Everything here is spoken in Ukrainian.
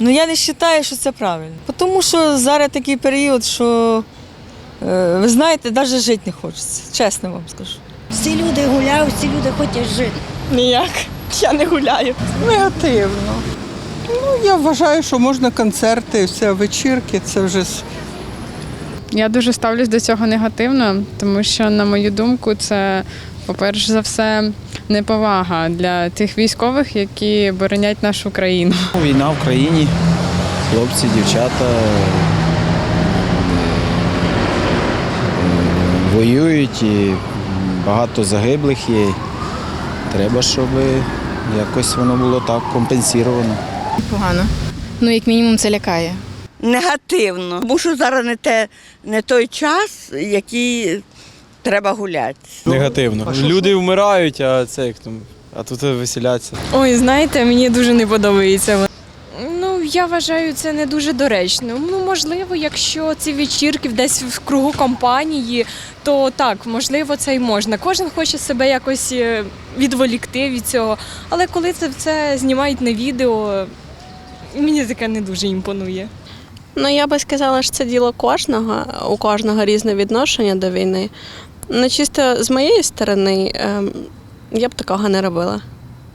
Ну я не вважаю, що це правильно. Тому що зараз такий період, що е, ви знаєте, навіть жити не хочеться. Чесно вам скажу. Всі люди гуляють, всі люди хочуть жити. Ніяк. Я не гуляю. Негативно. Ну, я вважаю, що можна концерти, все, вечірки, це вже Я дуже ставлюсь до цього негативно, тому що, на мою думку, це, по-перше за все, неповага для тих військових, які боронять нашу країну. Війна в країні, хлопці, дівчата е, воюють і багато загиблих є. Треба, щоб якось воно було так компенсіровано. Погано. Ну, як мінімум, це лякає. Негативно, тому що зараз не, те, не той час, який треба гуляти. Негативно. Люди вмирають, а це як там, а тут веселяться. Ой, знаєте, мені дуже не подобається. Ну, я вважаю, це не дуже доречно. Ну, можливо, якщо ці вечірки десь в кругу компанії, то так, можливо, це й можна. Кожен хоче себе якось е, відволікти від цього. Але коли це все знімають на відео, мені таке не дуже імпонує. Ну, я би сказала, що це діло кожного, у кожного різне відношення до війни. Ну, чисто з моєї сторони, ем, я б такого не робила.